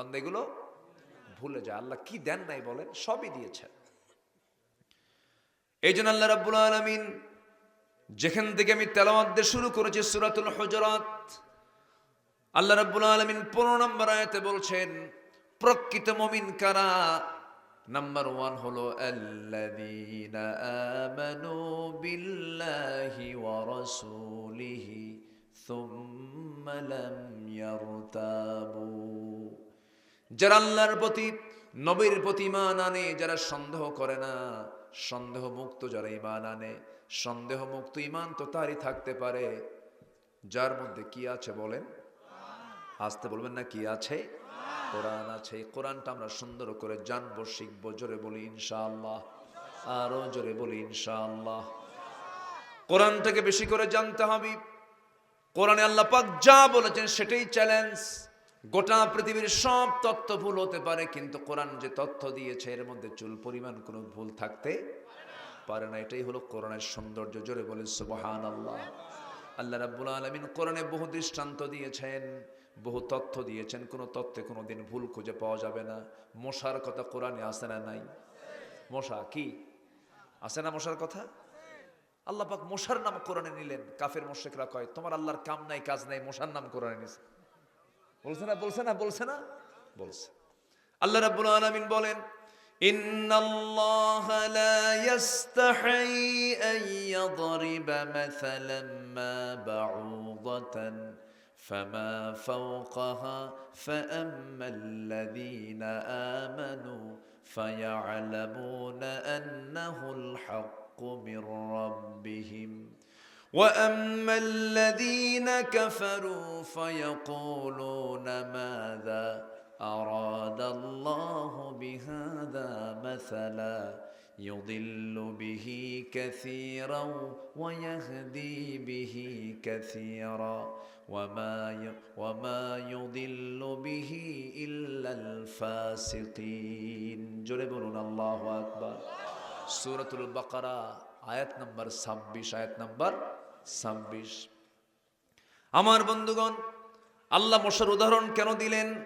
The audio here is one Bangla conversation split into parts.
বান্দা এগুলো ভুলে যায়। আল্লাহ কি দেন নাই বলেন? সবই দিয়েছেন। এই জন্য আল্লাহ রাব্বুল আলামিন যেখান থেকে আমি তেলাওয়াত দিয়ে শুরু করেছি সূরাতুল হুজুরাত, আল্লাহ রাব্বুল আলামিন 15 নম্বর আয়াতে বলছেন, প্রকৃত মুমিন কারা? নাম্বার ওয়ান হলো, আল্লাযীনা আমানু বিল্লাহি ওয়া রাসূলিহি, সুম্মা লাম ইয়ারতাবু। যারা আল্লাহর প্রতি, নবীর প্রতি ইমান আনে, যারা সন্দেহ করে না সন্দেহ মুক্ত যারা ইমান আনে সন্দেহ মুক্ত ইমান তো তারই থাকতে পারে। যার মধ্যে কি আছে বলেন? আসতে বলবেন না, কি আছে? কোরআন আছে। কোরআনটা আমরা সুন্দর করে জানব, শিখব, জোরে বলি ইনশাআল্লাহ। আরও জোরে বলি ইনশাআল্লাহ। কোরআনটাকে বেশি করে জানতে হবে। কোরআনে আল্লাহ পাক যা বলেছেন সেটাই চ্যালেঞ্জ। গোটা পৃথিবীর সব তথ্য ভুল হতে পারে, কিন্তু কোরআন যে তথ্য দিয়েছে, এর মধ্যে চুল পরিমাণ কোনো ভুল থাকতে পারে না। এটাই হলো কোরআনের সৌন্দর্য, জোরে বলে সুবহান আল্লাহ আল্লাহ রাব্বুল আলামিন কোরআনে বহু দৃষ্টান্ত দিয়েছেন, বহু তথ্য দিয়েছেন, কোনো তথ্যে কোনো দিন ভুল খুঁজে পাওয়া যাবে না। মশার কথা কোরআনে আসে না নাই? মশা কি? আসে না মশার কথা? আল্লাহ পাক মশার নাম কোরআনে নিলেন। কাফের মোশেকরা কয়, তোমার আল্লাহর কাম নাই, কাজ নাই, মশার নাম কোরআনে নিছে। বলছে না বলছে না বলছে না বলছে আল্লাহ রাব্বুল আলামিন বলেন إن الله لا يستحي أن يضرب مثلا ما بعوضة فما فوقها فأما الذين آمنوا فيعلمون أنه الحق من ربهم واما الذين كفروا فيقولون ماذا اراد الله بهذا مثلا يضل به كثيرا ويهدي به كثيرا وما ي- وما يضل به الا الفاسقين جربون الله اكبر সুরাতুল বাকারা আয়াত নাম্বার ছাব্বিশ আয়াত নাম্বার ছাব্বিশ। আমার বন্ধুগণ, আল্লাহ মশার উদাহরণ কেন দিলেন?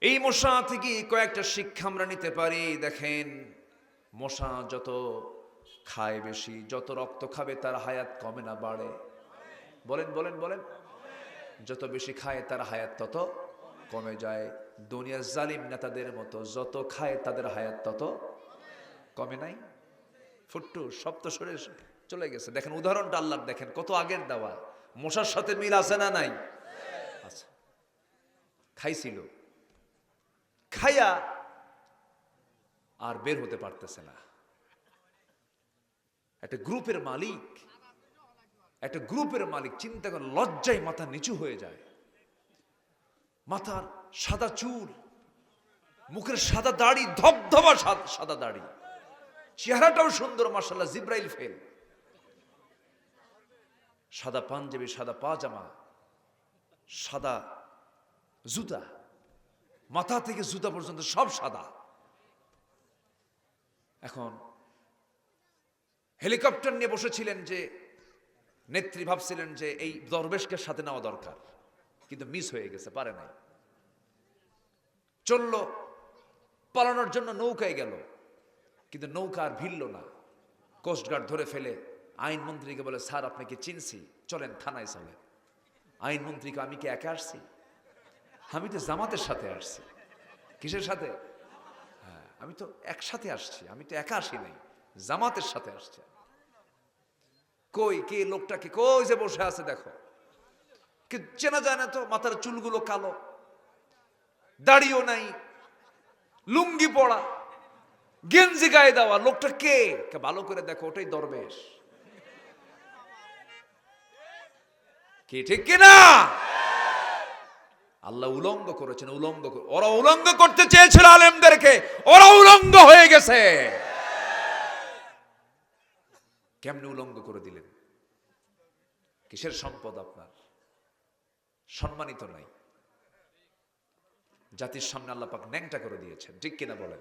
এই মশা থেকে কয়েকটা শিক্ষা আমরা নিতে পারি। দেখেন, মশা যত খায় বেশি, যত রক্ত খাবে তার হায়াত কমে না, বাড়ে। বলেন বলেন বলেন। যত বেশি খায় তার হায়াত তত কমে যায়। দুনিয়ার জালিম নেতাদের মতো যত খায় তাদের হায়াত তত কমে নাই। ফুট্টু সপ্ত সরে চলে গেছে। দেখেন উদাহরণটা আল্লাহর দেখেন, কত আগের দেওয়া। মশার সাথে মিল আছে না নাই? আচ্ছা। খাইছিল। খাইয়া আর বের হতে পারতেছে না। একটা গ্রুপের মালিক, একটা গ্রুপের মালিক চিন্তা করে লজ্জায় মাথা নিচু হয়ে যায়। মাথার সাদা চুল, মুখের সাদা দাড়ি, ধবধবা সাদ- সাদা দাড়ি। চেহারাটাও সুন্দর মাসাল্লাহ জিব্রাইল ফেল। সাদা পাঞ্জাবি, সাদা পাজামা, সাদা জুতা, মাথা থেকে জুতা পর্যন্ত সব সাদা। এখন হেলিকপ্টার নিয়ে বসেছিলেন যে, নেত্রী ভাবছিলেন যে এই দরবেশকে সাথে নেওয়া দরকার, কিন্তু মিস হয়ে গেছে, পারে নাই। চলল, পালানোর জন্য নৌকায় গেল, কিন্তু নৌকা আর ভিড়ল না, কোস্টগার্ড ধরে ফেলে আইনমন্ত্রীকে বলে, স্যার, আপনাকে চিনছি। চলেন থানায় চলেন। আইনমন্ত্রীকে আমি কি একা আসছি? আমি তো জামাতের সাথে আসছি। কিসের সাথে? হ্যাঁ আমি তো একসাথে আসছি। আমি তো একা আসি নাই। জামাতের সাথে আসছি কই, কে লোকটাকে কই যে বসে আছে, দেখো। কি চেনা যায় না তো? মাথার চুলগুলো কালো। দাড়িও নাই। লুঙ্গি পড়া। গেঞ্জি গায়ে দেওয়া। লোকটা কে ভালো করে দেখো, ওটাই দরবেশ। কি, ঠিক কিনা? আল্লাহ উলঙ্গ করেছেন, উলঙ্গ ওরা উলঙ্গ করতে চেয়েছিল আলেমদেরকে, ওরা উলঙ্গ হয়ে গেছে। কেমনে উলঙ্গ করে দিলেন? কিসের সম্পদ আপনার? সম্মানিত নাই জাতির সামনে আল্লাহ পাক ন্যাংটা করে দিয়েছেন, ঠিক কিনা বলেন?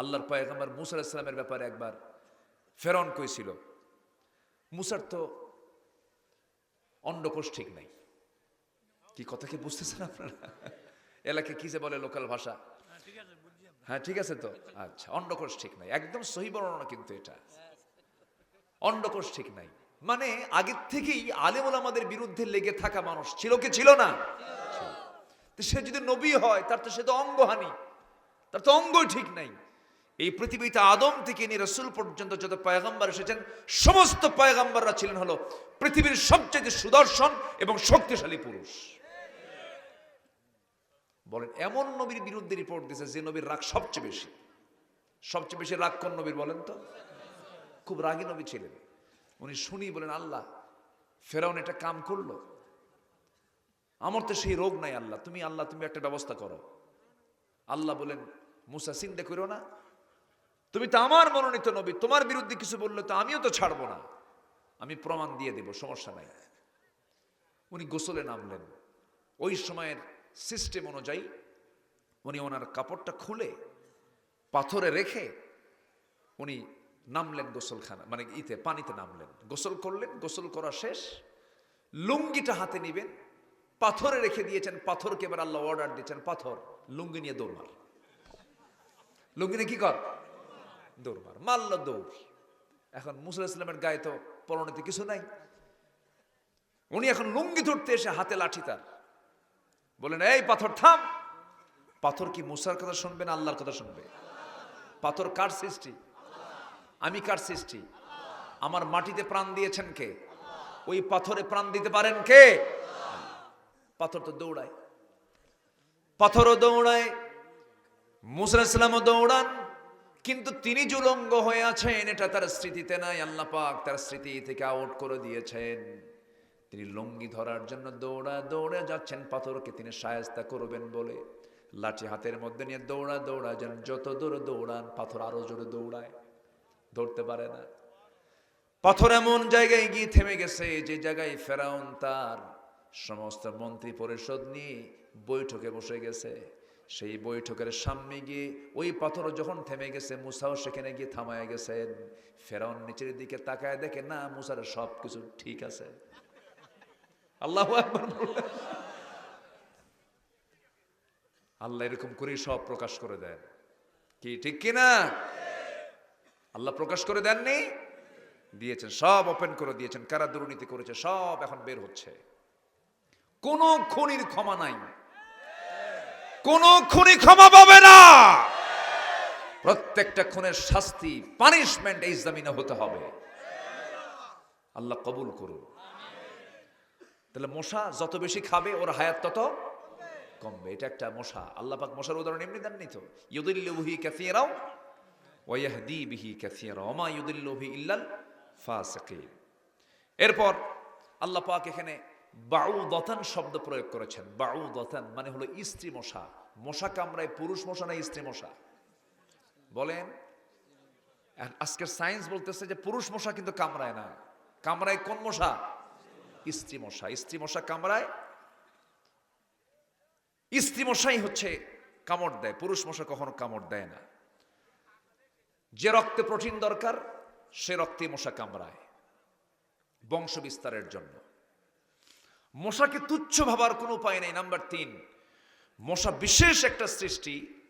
আল্লাহর পয়গম্বর মুসা আলাইহিস সালামের ব্যাপারে একবার ফেরন কইছিল মুসার তো অন্ডকোষ ঠিক নাই। কি কথা কি বুঝতেছেন আপনারা? এলাকায় কি যে বলে লোকাল ভাষা? হ্যাঁ ঠিক আছে তো। আচ্ছা অন্ডকোষ ঠিক নাই। একদম সহি বর্ণনা কিন্তু এটা। অন্ডকোষ ঠিক নাই। মানে আগের থেকেই আলেমুল আমাদের বিরুদ্ধে লেগে থাকা মানুষ ছিল কি ছিল না? সে যদি নবী হয়, তার তো সে তো অঙ্গহানি। তার তো অঙ্গই ঠিক নাই। এই পৃথিবীতে আদম থেকে নিয়ে রসুল পর্যন্ত যত পয়গাম্বার এসেছেন, সমস্ত পয়গাম্বাররা ছিলেন হলো পৃথিবীর সবচেয়ে সুদর্শন এবং শক্তিশালী পুরুষ। বলেন, এমন নবীর বিরুদ্ধে রিপোর্ট দিয়েছে যে নবীর রাগ সবচেয়ে বেশি। সবচেয়ে বেশি রাগ কোন নবীর বলেন তো? খুব রাগী নবী ছিলেন। উনি শুনি বলেন, আল্লাহ, ফেরাউন এটা কাম করল। আমার তো সেই রোগ নাই আল্লাহ, তুমি আল্লাহ, তুমি একটা ব্যবস্থা করো। আল্লাহ বলেন, মুসা, চিন্তা করো না তুমি তো আমার মনোনীত নবী, তোমার বিরুদ্ধে কিছু বললে তো আমিও তো ছাড়বো না। আমি প্রমাণ দিয়ে দেব, সমস্যা নাই। উনি গোসলে নামলেন। ওই সময়ের সিস্টেম অনুযায়ী উনি ওনার কাপড়টা খুলে পাথরে রেখে উনি নামলেন গোসলখানা মানে ইতে, পানিতে নামলেন। গোসল করলেন, গোসল করা শেষ। লুঙ্গিটা হাতে নিবেন, পাথরে রেখে দিয়েছেন, পাথরকে এবার আল্লাহ অর্ডার দিয়েছেন, পাথর, লুঙ্গি নিয়ে দৌড় মার। লুঙ্গি নিয়ে কি কর? দৌড় মারল দৌড়। এখন মুসা ইসলামের গায়ে তো পরণিতে কিছু নাই। উনি এখন লুঙ্গি ধরতে এসে হাতে লাঠি তার। বলেন, এই পাথর, থাম! পাথর কি মুসার কথা শুনবে না আল্লাহর কথা শুনবে? পাথর কার সৃষ্টি? আমি কার সৃষ্টি? আমার মাটিতে প্রাণ দিয়েছেন কে? ওই পাথরে প্রাণ দিতে পারেন কে? পাথর তো দৌড়ায়। পাথরও দৌড়ায়, মুসা ইসলামও দৌড়ান। কিন্তু তিনি জুলঙ্গ হয়ে আছেন, এটা তার স্মৃতিতে নাই, আল্লাহ পাক তার স্মৃতি থেকে আউট করে দিয়েছেন। তিনি লঙ্গি ধরার জন্য দৌড়া দৌড়ে যাচ্ছেন, পাথরকে তিনি সায়স্তা করবেন বলে। লাঠি হাতের মধ্যে নিয়ে দৌড়া দৌড়া যেন, যত দূরে দৌড়ান, পাথর আরও জোরে দৌড়ায়। ধরতে পারে না। পাথর এমন জায়গায় গিয়ে থেমে গেছে, যে জায়গায় ফেরাউন তার সমস্ত মন্ত্রী পরিষদ নিয়ে বৈঠকে বসে গেছে। সেই বৈঠকের সামনে গিয়ে ওই পাথর যখন থেমে গেছে, মুসাও সেখানে গিয়ে থামায় গেছেন। ফেরাউন নিচের দিকে তাকায় দেখে, না, মুসার সব কিছু ঠিক আছে। আল্লাহ আল্লাহ এরকম করেই সব প্রকাশ করে দেন। কি, ঠিক কিনা? আল্লাহ প্রকাশ করে দেননি? দিয়েছেন, সব ওপেন করে দিয়েছেন, কারা দুর্নীতি করেছে, সব এখন বের হচ্ছে। কোন খুনির ক্ষমা নাই। কোন খুনি ক্ষমা পাবে না। প্রত্যেকটা খুনের শাস্তি পানিশমেন্ট এই জমিনে হতে হবে। আল্লাহ কবুল করুন। তাহলে মশা যত বেশি খাবে, ওর হায়াত তত কমবে। এটা একটা মশা। আল্লাহ পাক মশার উদাহরণ এমনি দেননি তো। ইউদিল্লুহি কাসীরাও ওয়াহদি বিহি কাসীরা ওমা ইউদিল্লুহি ইল্লাল ফাসিকিন। এরপর আল্লাহ পাক এখানে বাউদতান শব্দ প্রয়োগ করেছেন। বাউদতান মানে হলো স্ত্রী মশা। মশা কামড়ায় পুরুষ মশা না স্ত্রী মশা? বলেন। আজকের সায়েন্স বলতেছে যে পুরুষ মশা কিন্তু কামড়ায় না। কামড়ায় কোন মশা? স্ত্রী মশা। স্ত্রী মশা কামড়ায়, স্ত্রী মশাই হচ্ছে কামড় দেয়। পুরুষ মশা কখনো কামড় দেয় না। যে রক্তে প্রোটিন দরকার, সে রক্তে মশা কামড়ায়। বংশ বিস্তারের জন্য। মশাকে তুচ্ছ ভাবার কোনো উপায় নেই, নাম্বার তিন। মশা বিশেষ একটা সৃষ্টি।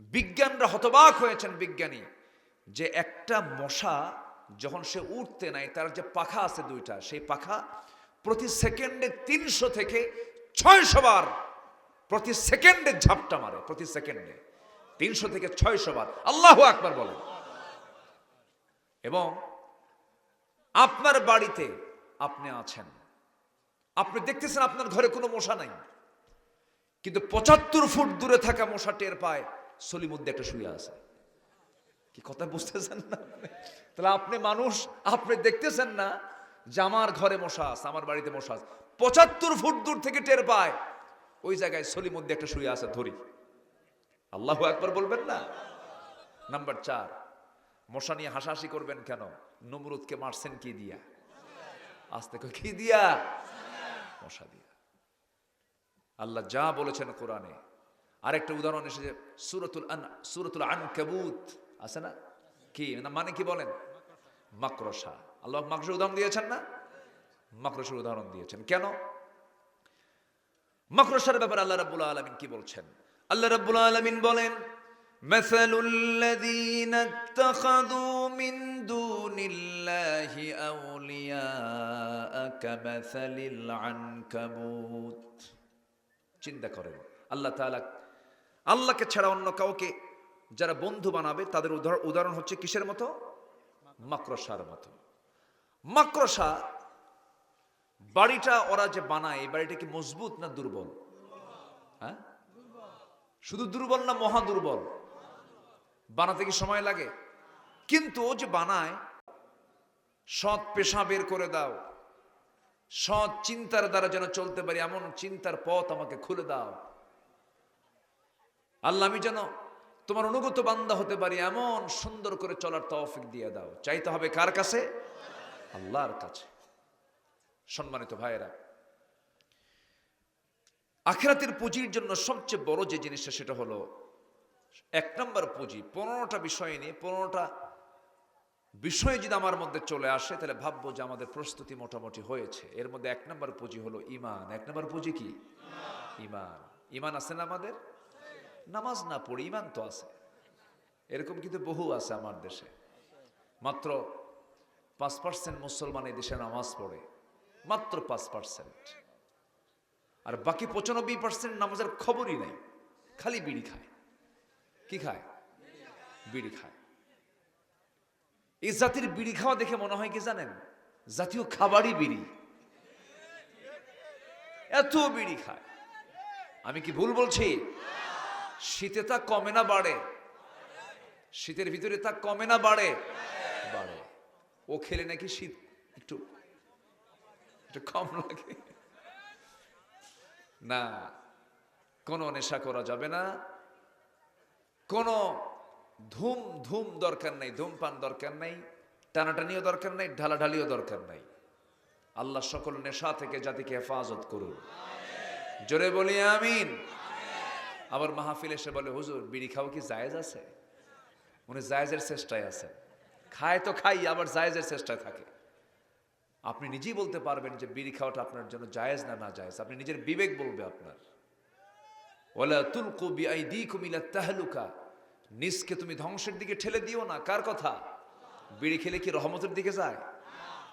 বিজ্ঞানরা হতবাক হয়েছেন বিজ্ঞানী যে একটা মশা যখন সে উঠতে নাই, তার যে পাখা আছে দুইটা, সেই পাখা প্রতি সেকেন্ডে তিনশো থেকে ছয়শো বার, প্রতি সেকেন্ডে ঝাপটা মারে, প্রতি সেকেন্ডে। তিনশো থেকে ছয়শো বার। আল্লাহ আকবার বলেন। এবং আপনার বাড়িতে আপনি আছেন। আপনি দেখতেছেন আপনার ঘরে কোনো মশা নাই। কিন্তু পঁচাত্তর ফুট দূরে থাকা মশা টের পায় সলিমুদ্দে একটা শুয়ে আছে। কি কথা বুঝতেছেন না তাহলে আপনি মানুষ, আপনি দেখতেছেন না যে আমার ঘরে মশা আছে, আমার বাড়িতে মশা আছে। পঁচাত্তর ফুট দূর থেকে টের পায়, ওই জায়গায় সলিমুদ্দে একটা শুয়ে আছে, ধরি। আল্লাহ একবার বলবেন না? নাম্বার চার, মশা নিয়ে হাসাহাসি করবেন কেন? নমরুদকে মারছেন কি দিয়া? আসতে কি দিয়া? মশা দিয়া আল্লাহ যা বলেছেন কোরআনে আরেকটা উদাহরণ এসেছে সুরতুল আন সুরতুল আন কাবুত আছে না কি না মানে কি বলেন মাকড়সা আল্লাহ মাকড়সার উদাহরণ দিয়েছেন না মাকড়সার উদাহরণ দিয়েছেন কেন মাকড়সার ব্যাপারে আল্লাহ রাব্বুল আলামিন কি বলছেন আল্লাহ রাব্বুল আলামিন বলেন مثل الذين اتخذوا من دون الله أولياء كمثل العنكبوت চিন্তা করেন আল্লাহ তাআলা আল্লাহকে ছাড়া অন্য কাউকে যারা বন্ধু বানাবে তাদের উদাহরণ উদাহরণ হচ্ছে কিসের মতো মাকড়সার মতো মাকড়সা বাড়িটা ওরা যে বানায় এই বাড়িটা কি মজবুত না দুর্বল হ্যাঁ শুধু দুর্বল না মহা দুর্বল বানাতে কি সময় লাগে কিন্তু ও যে বানায়, সৎ পেশা বের করে দাও। সৎ চিন্তার দ্বারা যেন চলতে পারি, এমন চিন্তার পথ আমাকে খুলে দাও। আল্লাহ, আমি যেন তোমার অনুগত বান্দা হতে পারি, এমন সুন্দর করে চলার তৌফিক দিয়ে দাও। চাইতে হবে কার কাছে? আল্লাহর কাছে। সম্মানিত ভাইয়েরা, আখেরাতের পুঁজির জন্য সবচেয়ে বড় যে জিনিসটা, সেটা হলো এক নম্বর পুঁজি। পনেরোটা বিষয় নিয়ে, পনেরোটা বিষয় যদি আমার মধ্যে চলে আসে, তাহলে ভাববো যে আমাদের প্রস্তুতি মোটামুটি হয়েছে। এর মধ্যে এক নম্বর পুঁজি হলো ইমান এক নম্বর পুঁজি কি? ইমান ইমান আছে না আমাদের? নামাজ না পড়ি ইমান তো আছে। এরকম কিন্তু বহু আছে আমার দেশে। মাত্র পাঁচ পার্সেন্ট মুসলমান এই দেশে নামাজ পড়ে। মাত্র পাঁচ পার্সেন্ট আর বাকি পঁচানব্বই পার্সেন্ট নামাজের খবরই নেই। খালি বিড়ি খায়। কি খায়? বিড়ি খায়। এই জাতির বিড়ি খাওয়া দেখে মনে হয় কি জানেন? জাতীয় খাবারই বিড়ি। এত বিড়ি খায়। আমি কি ভুল বলছি? শীতে তা কমে না, বাড়ে। শীতের ভিতরে তা কমে না, বাড়ে। বাড়ে। ও খেলে নাকি শীত একটু একটু কম লাগে? না, কোনো নেশা করা যাবে না। কোনো ধুম ধুম দরকার নাই, ধূমপান দরকার নাই, টানাটানিও দরকার নাই, ঢালাঢালিও দরকার নাই। আল্লাহ সকল নেশা থেকে জাতিকে হেফাজত করুন। জোরে বলি আমিন। আবার মাহফিল এসে বলে, হুজুর, বিড়ি খাও কি জায়েজ আছে? উনি জায়েজের চেষ্টায় আছেন। খায় তো খাই, আবার জায়েজের চেষ্টায় থাকে। আপনি নিজেই বলতে পারবেন যে বিড়ি খাওয়াটা আপনার জন্য জায়েজ না না জায়েজ। আপনি নিজের বিবেক বলবে আপনার। ওলা তুলকু বিআইদিকুম ইলা তাহলুকা। নিজকে তুমি ধ্বংসের দিকে ঠেলে দিও না, কার কথা? বিড়ি খেলে কি রহমতের দিকে যায়?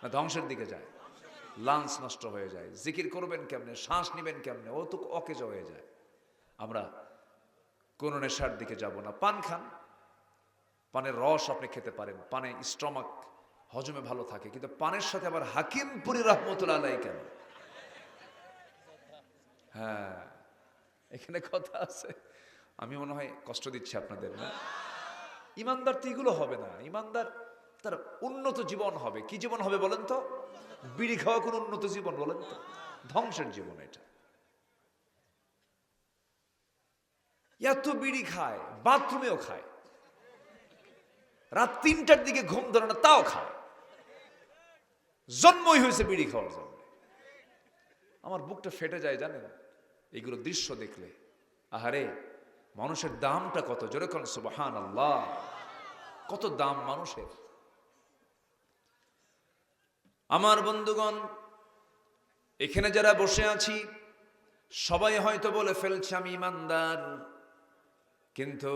না, ধ্বংসের দিকে যায়। লাঞ্চ নষ্ট হয়ে যায়, জিকির করবেন কেমনে, শ্বাস নেবেন কেমনে ও তো অকেজ হয়ে যায়। আমরা কোন নেশার দিকে যাব না। পান খান। পানের রস আপনি খেতে পারেন, পানে স্টমাক হজমে ভালো থাকে, কিন্তু পানের সাথে আবার হাকিমপুরি রহমতুল্লাহ আলাই কেন? হ্যাঁ এখানে কথা আছে। আমি মনে হয় কষ্ট দিচ্ছি আপনাদের, না? ইমানদার তো এগুলো হবে না। ইমানদার তার উন্নত জীবন হবে। কি জীবন হবে বলেন তো? বিড়ি খাওয়া কোন উন্নত জীবন বলেন তো? ধ্বংসের জীবন এটা। এত বিড়ি খায়, বাথরুমেও খায়। রাত তিনটার দিকে ঘুম ধরে না, তাও খায়। জন্মই হয়েছে বিড়ি খাওয়ার জন্য। আমার বুকটা ফেটে যায় জানেন? এইগুলো দৃশ্য দেখলে। আহারে মানুষের দামটা কত? জোরে কোন সুবাহান আল্লাহ কত দাম মানুষের? আমার বন্ধুগণ, এখানে যারা বসে আছি, সবাই হয়তো বলে ফেলছে আমি ইমানদার। কিন্তু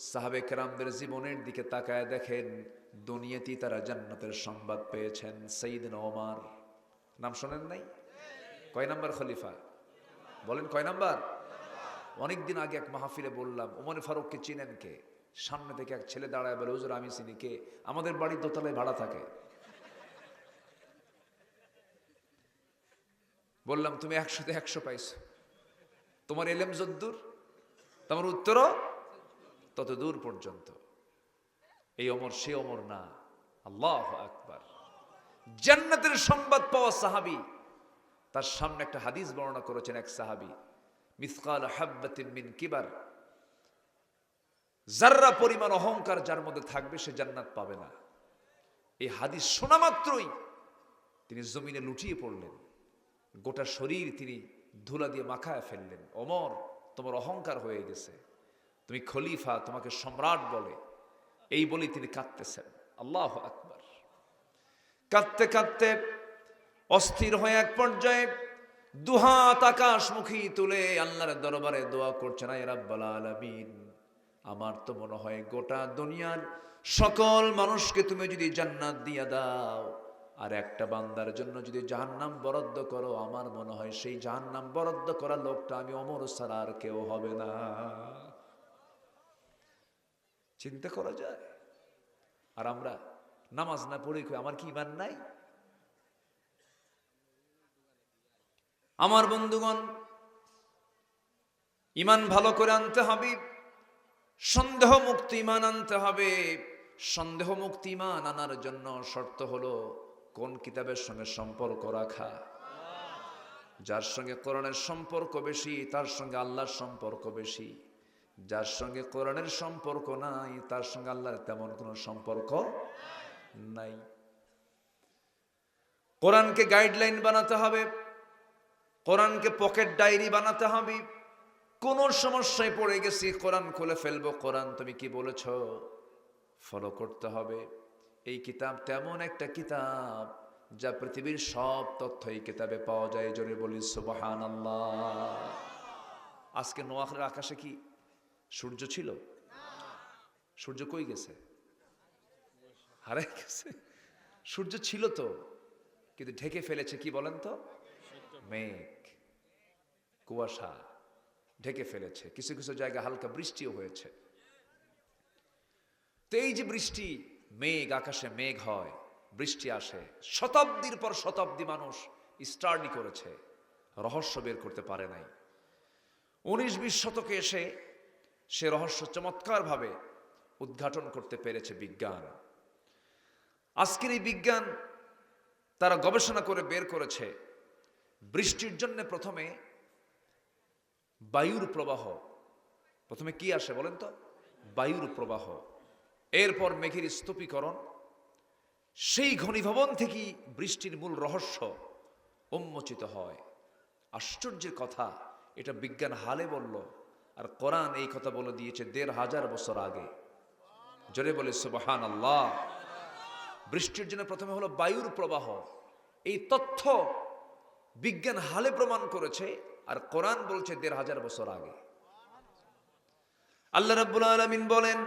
সাহাবে কেরামদের জীবনের দিকে তাকায় দেখেন, দুনিয়াতেই তারা জান্নাতের সংবাদ পেয়েছেন ওমার। নাম শোনেন নাই? কয় নাম্বার খলিফা? বলেন কয় নাম্বার? অনেকদিন আগে এক মাহফিলে বললাম, ওমর ফারুককে চিনেন কে? সামনে থেকে এক ছেলে দাঁড়ায় বলে, হুজুর, আমি চিনি। কে? আমাদের বাড়ির দোতলায় ভাড়া থাকে। বললাম, তুমি একশোতে একশো পাইছো। তোমার এলেম যদ্দূর, তোমার উত্তরও তত দূর পর্যন্ত। এই অমর সে অমর না। আল্লাহ আকবার। জান্নাতের সংবাদ পাওয়া সাহাবি, তার সামনে একটা হাদিস বর্ণনা করেছেন এক সাহাবি। মিসকাল হাব্বাতিন মিন কিবার। পরিমাণ অহংকার যার মধ্যে থাকবে, সে জান্নাত পাবে না। এই হাদিস শোনা মাত্রই তিনি জমিনে লুটিয়ে পড়লেন। গোটা শরীর তিনি ধুলা দিয়ে মাখায় ফেললেন। অমর তোমার অহংকার হয়ে গেছে। তুমি খলিফা, তোমাকে সম্রাট বলে। এই বলেই তিনি কাঁদতেছেন। আল্লাহ আকবার। কাঁদতে কাঁদতে অস্থির হয়ে এক পর্যায়ে দুহাত আকাশমুখী তুলে আল্লাহর দরবারে দোয়া করছেন, আয় রাব্বাল আলামিন, আমার তো মনে হয় গোটা দুনিয়ার সকল মানুষকে তুমি যদি জান্নাত দিয়া দাও, আর একটা বান্দার জন্য যদি জাহান্নাম বরাদ্দ করো, আমার মনে হয় সেই জাহান্নাম বরাদ্দ করা লোকটা আমি অমর ছাড়া আর কেউ হবে না। চিন্তা করা যায়। আর আমরা নামাজ না পড়ে আমার কি ইমান নাই? আমার বন্ধুগণ ইমান ভালো করে আনতে হবে সন্দেহ মুক্ত ইমান আনতে হবে। সন্দেহ মুক্ত ইমান আনার জন্য শর্ত হলো কোন কিতাবের সঙ্গে সম্পর্ক রাখা। যার সঙ্গে কোরআনের সম্পর্ক বেশি, তার সঙ্গে আল্লাহর সম্পর্ক বেশি। যার সঙ্গে কোরআনের সম্পর্ক নাই, তার সঙ্গে আল্লাহর তেমন কোনো সম্পর্ক নাই। কোরআনকে গাইডলাইন বানাতে হবে কোরআনকে পকেট ডায়েরি বানাতে হবে। কোন সমস্যায় পড়ে গেছি, কোরআন খুলে ফেলব। কোরআন তুমি কি বলেছ? ফলো করতে হবে। এই কিতাব তেমন একটা কিতাব যা পৃথিবীর সব তথ্য এই কিতাবে পাওয়া যায়। জোরে বলি সুবাহান আজকে নোয়াখের আকাশে কি সূর্য ছিল? সূর্য কই গেছে? হারাই গেছে। সূর্য ছিল তো, কিন্তু ঢেকে ফেলেছে কি বলেন তো? মেঘ। কুয়াশা ঢেকে ফেলেছে। কিছু কিছু জায়গায় হালকা বৃষ্টিও হয়েছে। তো এই যে বৃষ্টি, মেঘ, আকাশে মেঘ হয়, বৃষ্টি আসে, শতাব্দীর পর শতাব্দী মানুষ স্টাডি করেছে, রহস্য বের করতে পারে নাই। উনিশ বিশ শতকে এসে সে রহস্য চমৎকারভাবে উদ্ঘাটন করতে পেরেছে বিজ্ঞান। আজকের এই বিজ্ঞান তারা গবেষণা করে বের করেছে, বৃষ্টির জন্য প্রথমে বায়ুর প্রবাহ। প্রথমে কি আসে বলেন তো? বায়ুর প্রবাহ। এরপর মেঘের স্তূপীকরণ। সেই ঘনীভবন থেকেই বৃষ্টির মূল রহস্য উন্মোচিত হয়। আশ্চর্যের কথা, এটা বিজ্ঞান হালে বলল, আর কোরআন এই কথা বলে দিয়েছে দেড় হাজার বছর আগে। জোরে বলে সুবহান আল্লাহ বৃষ্টির জন্য প্রথমে হলো বায়ুর প্রবাহ। এই তথ্য বিজ্ঞান হালে প্রমাণ করেছে আর কোরআন বলছে দেড় হাজার বছর আগে আল্লাহ রাব্বুল আলামিন বলেন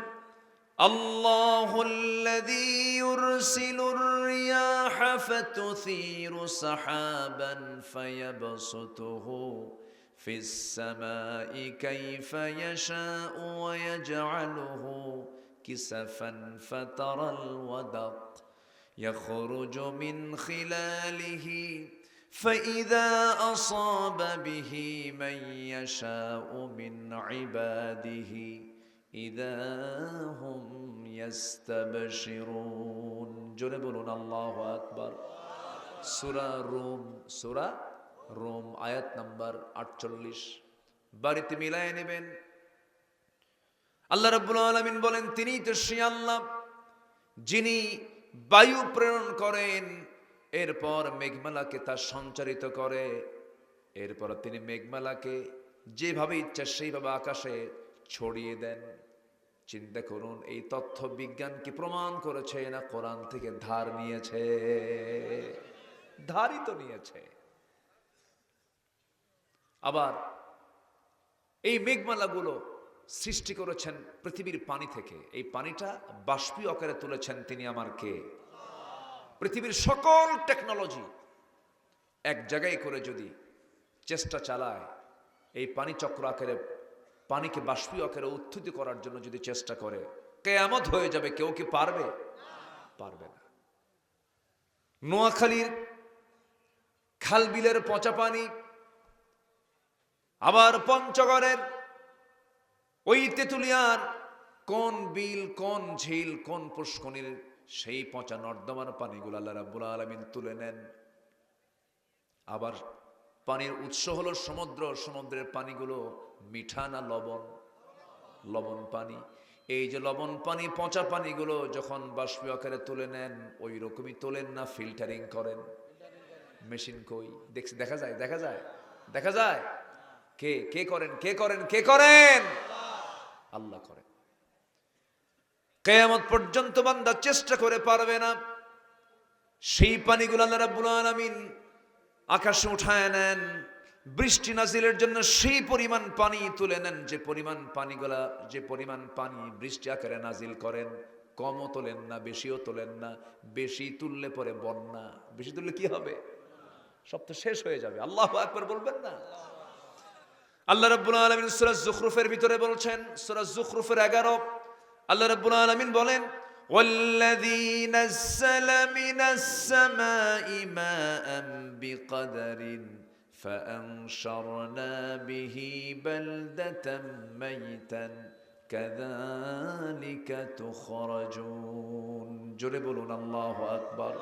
الله الذي يرسل الرياح فتثير سحابا فيبسطه في السماء كيف يشاء ويجعله كسفا فترى الودق يخرج من خلاله فإذا أصاب به من يشاء من عباده إذا هم يستبشرون জোরে বলুন আল্লাহ আকবার সুরা রোম সুরা রোম আয়াত নাম্বার আটচল্লিশ বাড়িতে মিলায় নেবেন আল্লাহ রাব্বুল আলামিন বলেন তিনিই তো সে আল্লাহ যিনি বায়ু প্রেরণ করেন এরপর মেঘমালাকে তা সঞ্চারিত করে। এরপর তিনি মেঘমালাকে যেভাবে ইচ্ছা সেইভাবে আকাশে ছড়িয়ে দেন। চিন্তা করুন, এই তথ্য বিজ্ঞান কি প্রমাণ করেছে না কোরআন থেকে ধার নিয়েছে? ধারই তো নিয়েছে। আবার এই মেঘমালাগুলো সৃষ্টি করেছেন পৃথিবীর পানি থেকে। এই পানিটা বাষ্পীয় আকারে তুলেছেন তিনি আমার কে? পৃথিবীর সকল টেকনোলজি এক জায়গায় করে যদি চেষ্টা চালায়, এই পানি চক্র আকারে, পানিকে বাষ্পীয় আকারে উত্থিত করার জন্য যদি চেষ্টা করে, কেয়ামত হয়ে যাবে, কেউ কি পারবে? পারবে না। নোয়াখালীর খাল বিলের পচা পানি, আবার পঞ্চগড়ের ওই তেতুলিয়ার কোন বিল, কোন ঝিল, কোন পুষ্কনির সেই পচা নর্দমার পানিগুলো আল্লাহ রাব্বুল আলামিন তুলে নেন। আবার পানির উৎস হলো সমুদ্র, সমুদ্রের পানিগুলো মিঠা না লবণ? লবণ পানি। এই যে লবণ পানি, পচা পানিগুলো যখন বাষ্পীয় আকারে তুলে নেন, ওই রকমই তোলেন না, ফিল্টারিং করেন। মেশিন কই? দেখছি, দেখা যায় দেখা যায় দেখা যায়। কে কে করেন কে করেন কে করেন? আল্লাহ করেন। কেয়ামত পর্যন্ত বান্দা চেষ্টা করে পারবে না। সেই পানিগুলো আল্লাহ রাব্বুল আলামিন আকাশে উঠায় নেন, বৃষ্টি নাজিলের জন্য সেই পরিমাণ পানি তুলে নেন, যে পরিমাণ পানিগুলা, যে পরিমাণ পানি বৃষ্টি আকারে নাজিল করেন, কমও তোলেন না, বেশিও তোলেন না, বেশি তুললে পরে বন্যা, বেশি তুললে কি হবে? সব তো শেষ হয়ে যাবে। আল্লাহ একবার বলবেন না? আল্লাহ রাব্বুল আলামিন সূরা যুখরুফের ভিতরে বলছেন, সূরা যুখরুফের 11 আল্লাহ রাব্বুল আলামিন বলেন والذي نزل من السماء ماء بقدر فأنشرنا به بلدة ميتا كذلك تخرجون জোরে বলুন আল্লাহু আকবার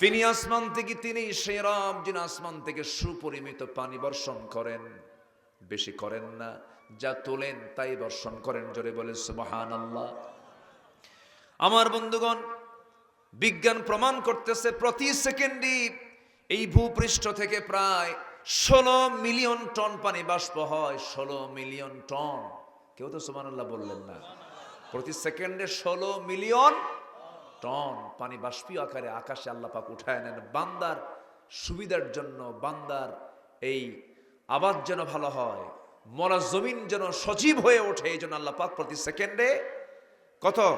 তিনি আসমান থেকে তিনি সেরাম যিনি আসমান থেকে সুপরিমিত পানি বর্ষণ করেন বেশি করেন না যা তোলেন তাই দর্শন করেন, জোরে বলে সুবহান আল্লাহ আমার বন্ধুগণ, বিজ্ঞান প্রমাণ করতেছে প্রতি সেকেন্ডে এই ভূপৃষ্ঠ থেকে প্রায় ষোলো মিলিয়ন টন পানি বাষ্প হয়, ষোলো মিলিয়ন টন। কেউ তো সুবহানাল্লাহ বললেন না। প্রতি সেকেন্ডে ষোলো মিলিয়ন টন পানি বাষ্পীয় আকারে আকাশে আল্লাহ পাক উঠায় নেন। বান্দার সুবিধার জন্য বান্দার এই আবাদ যেন ভালো হয় মরা জমিন যেন সজীব হয়ে ওঠে, এই জন্য আল্লাহ পাক প্রতি সেকেন্ডে কত?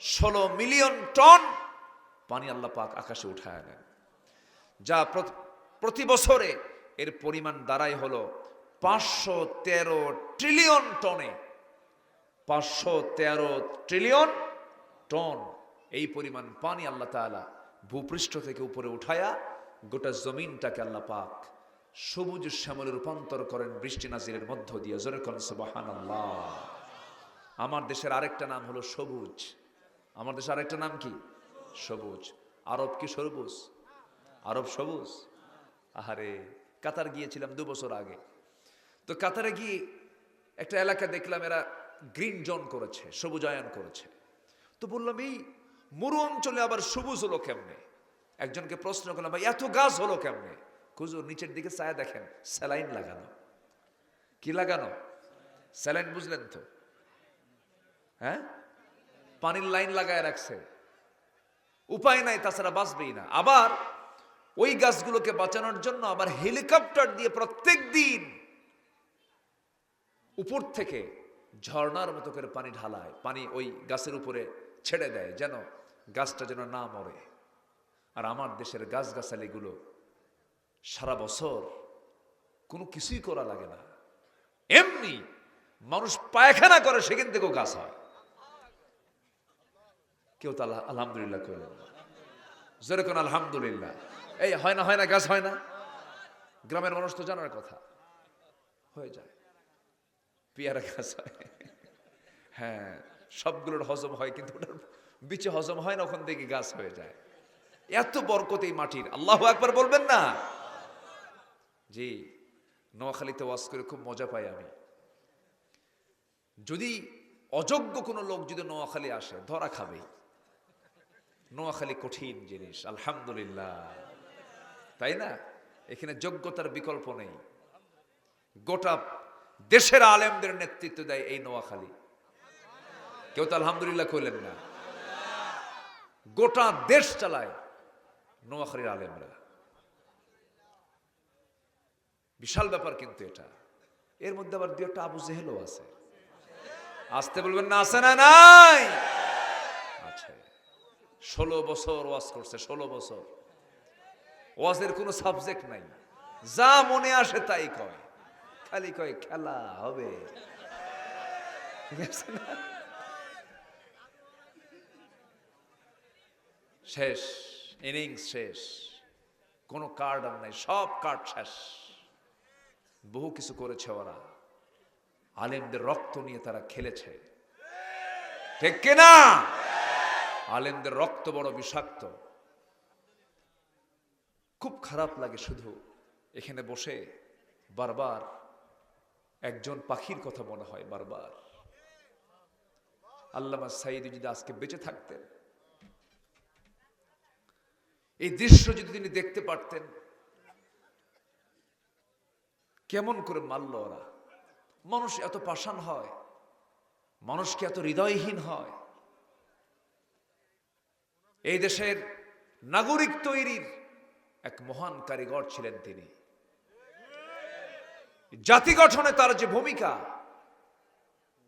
ষোলো মিলিয়ন টন পানি আল্লাহ পাক আকাশে উঠায় নেন যা প্রত- বছরে এর পরিমাণ দাঁড়াই হলো পাঁচশো তেরো ট্রিলিয়ন টনে। পাঁচশো তেরো ট্রিলিয়ন টন এই পরিমাণ পানি আল্লাহ তাআলা ভূপৃষ্ঠ থেকে উপরে উঠায়া গোটা জমিনটাকে আল্লাহ পাক সবুজ শ্যামলে রূপান্তর করেন বৃষ্টি নাজিরের মধ্য দিয়ে। জোরে করেন আমার দেশের আরেকটা নাম হলো সবুজ। আমার দেশের আরেকটা নাম কি? সবুজ। আরব কি সবুজ আরব সবুজ? আহারে, কাতার গিয়েছিলাম দু বছর আগে। তো কাতারে গিয়ে একটা এলাকা দেখলাম, এরা গ্রিন জোন করেছে সবুজায়ন করেছে। তো বললাম, এই মরু অঞ্চলে আবার সবুজ হলো কেমনে? একজনকে প্রশ্ন করলাম এত গাছ হলো কেমনে? খুঁজুর নিচের দিকে ছায়া দেখেন, স্যালাইন লাগানো। কি লাগানো? স্যালাইন বুঝলেন তো? হ্যাঁ? পানির লাইন লাগায় রাখছে। উপায় নাই, তাছাড়া বাঁচবেই না। আবার ওই গাছগুলোকে বাঁচানোর জন্য আবার হেলিকপ্টার দিয়ে প্রত্যেক দিন উপর থেকে ঝর্ণার মতো করে পানি ঢালায়, পানি ওই গাছের উপরে ছেড়ে দেয়, যেন গাছটা যেন না মরে। আর আমার দেশের গাছগাছালিগুলো সারা বছর কোনো কিছুই করা লাগে না। এমনি মানুষ পায়খানা করে, সেখান থেকেও গাছ হয়। কেউ তো আলহামদুলিল্লাহ করলেন যেরকম আলহামদুলিল্লাহ। এই হয় না হয় না, গাছ হয় না। গ্রামের মানুষ তো জানার কথা। হয়ে যায়। পেয়ারা গাছ হয়। হ্যাঁ সবগুলোর হজম হয়, কিন্তু ওটার বিচে হজম হয় না, ওখান থেকে গাছ হয়ে যায়। এত বরকত এই মাটির। আল্লাহ একবার বলবেন না। জি নোয়াখালীতে ওয়াজ করে খুব মজা পাই আমি। যদি অযোগ্য কোনো লোক যদি নোয়াখালী আসে, ধরা খাবে। নোয়াখালী কঠিন জিনিস, আলহামদুলিল্লাহ। তাই না? এখানে যোগ্যতার বিকল্প নেই। গোটা দেশের আলেমদের নেতৃত্ব দেয় এই নোয়াখালী। কেউ তো আলহামদুলিল্লাহ কইলেন না। গোটা দেশ চালায় নোয়াখালীর আলেমরা। বিশাল ব্যাপার কিন্তু এটা। এর মধ্যে আবার দু একটা আবু জেহেলও আছে। আসতে বলবেন না, আছে না নাই? আছে। ষোলো বছর ওয়াজ করছে, ষোলো বছর। ওয়াজের কোনো সাবজেক্ট নাই। যা মনে আসে তাই কয়। খালি কয়, খেলা হবে? শেষ, ইনিংস শেষ। কোনো কার্ড আর নাই, সব কার্ড শেষ। বহু কিছু করেছে ওরা। আলেমদের রক্ত নিয়ে তারা খেলেছে। ঠিক কিনা? আলেমদের রক্ত বড় বিষাক্ত। খুব খারাপ লাগে শুধু এখানে বসে বারবার একজন পাখির কথা মনে হয় বারবার। আল্লামা সাইদি যদি আজকে বেঁচে থাকতেন, এই দৃশ্য যদি তিনি দেখতে পারতেন কেমন করে মারল ওরা? মানুষ এত পাষাণ হয় মানুষকে এত হৃদয়হীন হয়? এই দেশের নাগরিক তৈরির এক মহান কারিগর ছিলেন তিনি। জাতি গঠনে তার যে ভূমিকা,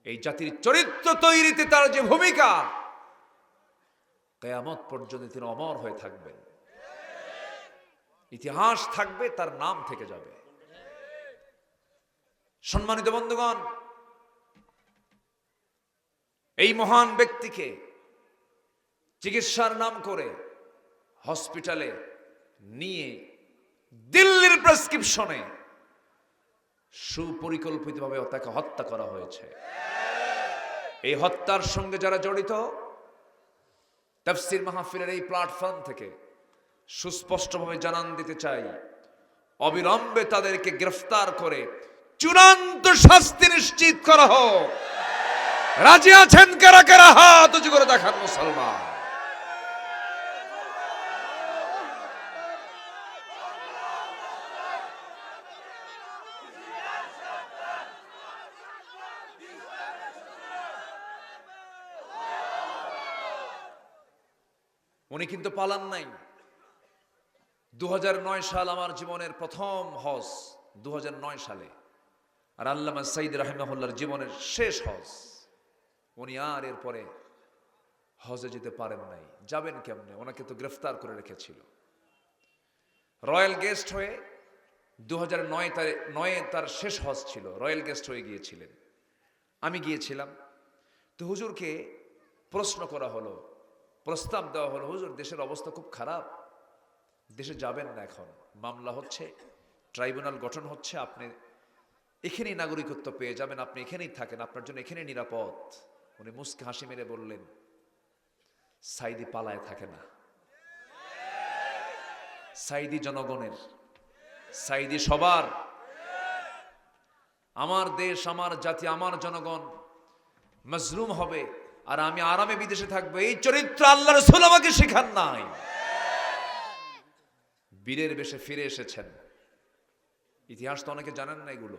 এই জাতির চরিত্র তৈরিতে তার যে ভূমিকা, কেয়ামত পর্যন্ত তিনি অমর হয়ে থাকবেন। ইতিহাস থাকবে, তার নাম থেকে যাবে। সম্মানিত বন্ধুগণ, এই মহান ব্যক্তিকে চিকিৎসার নাম করে হসপিটালে নিয়ে দিল্লির প্রেসক্রিপশনে সুপরিকল্পিতভাবে তাকে হত্যা করা হয়েছে। এই হত্যার সঙ্গে যারা জড়িত, তাফসির মাহফিলের এই প্ল্যাটফর্ম থেকে সুস্পষ্টভাবে জানান দিতে চাই, অবিলম্বে তাদেরকে গ্রেফতার করে চূড়ান্ত শাস্তি নিশ্চিত করা হোক। রাজি আছেন কারা কারা? হাত উঁচু করে দেখান মুসলমান। উনি কিন্তু পালান নাই। দু হাজার নয় সাল আমার জীবনের প্রথম হজ দু হাজার নয় সালে। আর আল্লামা সাইদ রাহিমাহুল্লার জীবনের শেষ হজ। উনি আর এরপরে হজে যেতে পারেন নাই। যাবেন কেমনে? ওনাকে তো গ্রেফতার করে রেখেছিল। রয়্যাল গেস্ট হয়ে দু হাজার নয় নয়ে তার শেষ হজ ছিল। রয়্যাল গেস্ট হয়ে গিয়েছিলেন। আমি গিয়েছিলাম। তো হুজুরকে প্রশ্ন করা হলো, প্রস্তাব দেওয়া হলো, হুজুর, দেশের অবস্থা খুব খারাপ। দেশে যাবেন না এখন। মামলা হচ্ছে, ট্রাইব্যুনাল গঠন হচ্ছে, আপনি এখানেই নাগরিকত্ব পেয়ে যাবেন, আপনি এখানেই থাকেন, আপনার জন্য এখানেই নিরাপদ। উনি মুসকে হাসি মেরে বললেন, সাইদি পালায় থাকে না। সাইদি জনগণের, সাইদি সবার। আমার দেশ, আমার জাতি, আমার জনগণ মজলুম হবে, আর আমি আরামে বিদেশে থাকব। এই চরিত্র আল্লাহ রসুল আমাকে শেখান নাই। বীরের বেশে ফিরে এসেছেন। ইতিহাস তো অনেকে জানেন না এগুলো।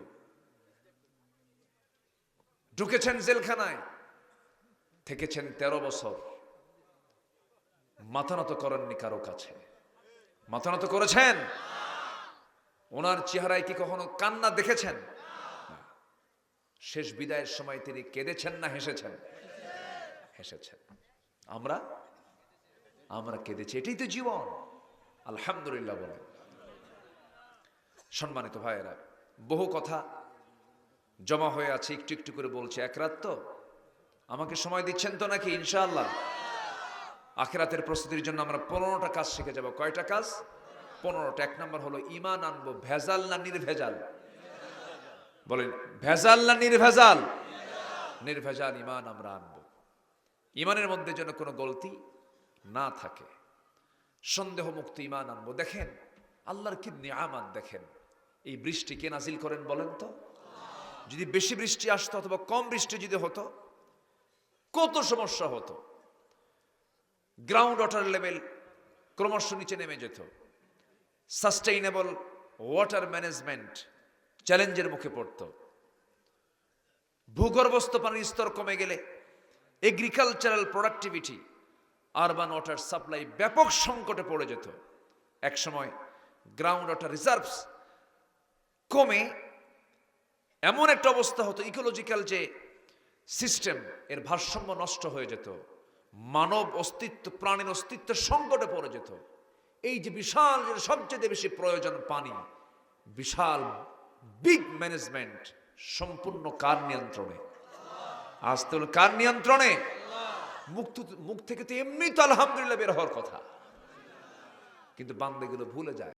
ঢুকেছেন জেলখানায়। থেকেছেন তেরো বছর। মাথা নত করেননি কারও কাছে। মাথা নত করেছেন? ওনার চেহারায় কি কখনো কান্না দেখেছেন? শেষ বিদায়ের সময় তিনি কেঁদেছেন না হেসেছেন? হেসেছেন। আমরা? আমরা কেঁদেছি। এটাই তো জীবন। আলহামদুলিল্লাহ বলেন। সম্মানিত ভাইয়েরা, বহু কথা জমা হয়ে আছে, একটু একটু করে বলছে, এক রাত তো? আমাকে সময় দিচ্ছেন তো নাকি? ইনশাআল্লাহ। আখেরাতের প্রস্তুতির জন্য আমরা পনেরোটা কাজ শিখে যাব। কয়টা কাজ? পনেরোটা। এক নম্বর হলো ইমান আনব। ভেজাল না নির্ভেজাল? বলেন, ভেজাল না নির্ভেজাল? নির্ভেজাল ইমান আমরা আনব। ইমানের মধ্যে যেন কোনো গলতি না থাকে। সন্দেহ মুক্ত ইমান আনব। দেখেন, আল্লাহর কি নিয়ামান দেখেন? এই বৃষ্টি কে নাজিল করেন বলেন তো? যদি বেশি বৃষ্টি আসতো অথবা কম বৃষ্টি যদি হতো, কত সমস্যা হতো? গ্রাউন্ড ওয়াটার লেভেল ক্রমশ নিচে নেমে যেত। সাস্টেইনেবল ওয়াটার ম্যানেজমেন্ট চ্যালেঞ্জের মুখে পড়ত। ভূগর্ভস্থ পানির স্তর কমে গেলে agricultural productivity urban water supply ব্যাপক সংকটে পড়ে যেত। একসময় গ্রাউন্ড ওয়াটার রিজার্ভস কমে এমন একটা অবস্থা হতো ইকোলজিক্যাল যে সিস্টেম এর ভারসাম্য নষ্ট হয়ে যেত, মানব অস্তিত্ব, প্রাণীর অস্তিত্ব সংকটে পড়ে যেত। এই যে বিশাল যে সবচেয়ে বেশি প্রয়োজন পানি, বিশাল বিগ ম্যানেজমেন্ট সম্পূর্ণ কার নিয়ন্ত্রণে? আজ তো কার নিয়ন্ত্রণে? মুখ মুখ থেকে তো এমনি তো আলহামদুলিল্লাহ বের হওয়ার কথা। কিন্তু বান্দেগুলো ভুলে যায়।